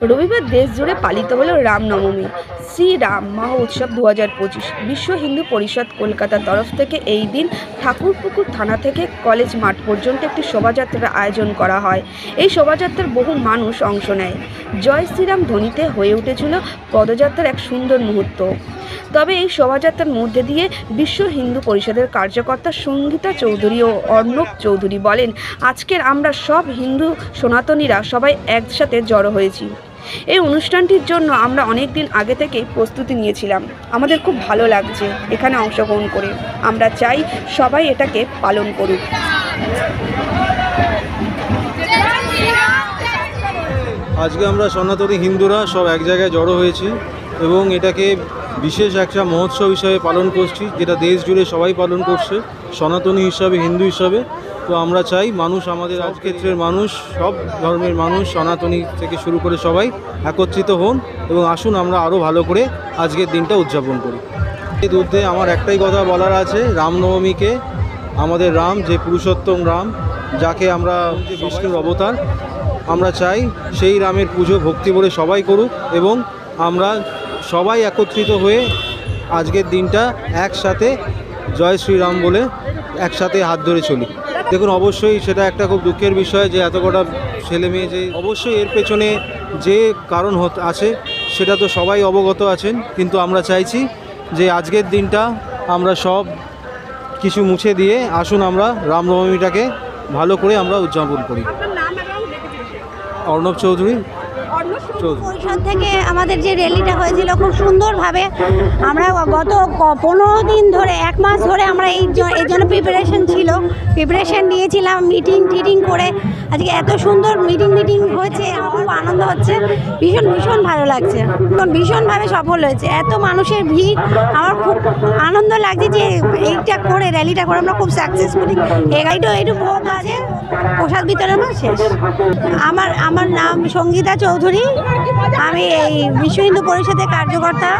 রবিবার দেশ জুড়ে পালিত হলো রামনবমী শ্রীরাম মহা উৎসব দু হাজার পঁচিশ। বিশ্ব হিন্দু পরিষদ কলকাতার তরফ থেকে এই দিন ঠাকুরপুকুর থানা থেকে কলেজ মাঠ পর্যন্ত একটি শোভাযাত্রার আয়োজন করা হয়। এই শোভাযাত্রার বহু মানুষ অংশ নেয়। জয় শ্রীরাম ধ্বনিতে হয়ে উঠেছিল পদযাত্রার এক সুন্দর মুহূর্ত। তবে এই শোভাযাত্রার মধ্যে দিয়ে বিশ্ব হিন্দু পরিষদের কার্যকর্তা সঙ্গীতা চৌধুরী ও অর্ণব চৌধুরী বলেন, আজকের আমরা সব হিন্দু সনাতনীরা সবাই একসাথে জড়ো হয়েছি। এই অনুষ্ঠানটির জন্য আমরা অনেক দিন আগে থেকেই প্রস্তুতি নিয়েছিলাম। আমাদের খুব ভালো লাগছে এখানে অংশগ্রহণ করে। আমরা চাই সবাই এটাকে পালন করুক। আজকে আমরা সনাতনী হিন্দুরা সব এক জায়গায় জড়ো হয়েছি এবং এটাকে বিশেষ একটা মহোৎসব হিসাবে পালন করছি, যেটা দেশ জুড়ে সবাই পালন করছে, সনাতনী হিসাবে, হিন্দু হিসাবে। তো আমরা চাই মানুষ আমাদের আজ ক্ষেত্রের মানুষ সব ধর্মের মানুষ সনাতনী থেকে শুরু করে সবাই একত্রিত হন এবং আসুন আমরা আরও ভালো করে আজকের দিনটা উদযাপন করি। এই দুধে আমার একটাই কথা বলার আছে রামনবমীকে আমাদের রাম যে পুরুষোত্তম রাম যাকে আমরা বিষ্ণুর অবতার আমরা চাই সেই রামের পুজো ভক্তি করে সবাই করুক এবং আমরা সবাই একত্রিত হয়ে আজকের দিনটা একসাথে জয় শ্রীরাম বলে একসাথে হাত ধরে চলি। দেখুন অবশ্যই সেটা একটা খুব দুঃখের বিষয় যে এত কটা ছেলে মেয়ে যে অবশ্যই এর পেছনে যে কারণ হত- আছে সেটা তো সবাই অবগত আছেন। কিন্তু আমরা চাইছি যে আজকের দিনটা আমরা সব কিছু মুছে দিয়ে আসুন আমরা রামনবমীটাকে ভালো করে আমরা উদযাপন করি। অর্ণব চৌধুরী। পরিষদ থেকে আমাদের যে র্যালিটা হয়েছিল খুব সুন্দরভাবে আমরা গত পনেরো দিন ধরে, এক মাস ধরে আমরা এই এই জন্য প্রিপারেশন ছিল। প্রিপারেশন নিয়েছিলাম মিটিং টিটিং করে। আজকে এত সুন্দর মিটিং মিটিং হয়েছে আমার খুব আনন্দ হচ্ছে। ভীষণ ভীষণ ভালো লাগছে। ভীষণভাবে সফল হয়েছে। এত মানুষের ভিড়, আমার খুব আনন্দ লাগছে যে এইটা করে, র্যালিটা করে আমরা খুব সাকসেসফুলি এগাইটা এইটু ভোগ আছে। প্রসাদ বিতরণ শেষ। আমার আমার নাম সঙ্গীতা চৌধুরী। আমি এই বিশ্ব হিন্দু পরিষদের কার্যকর্তা।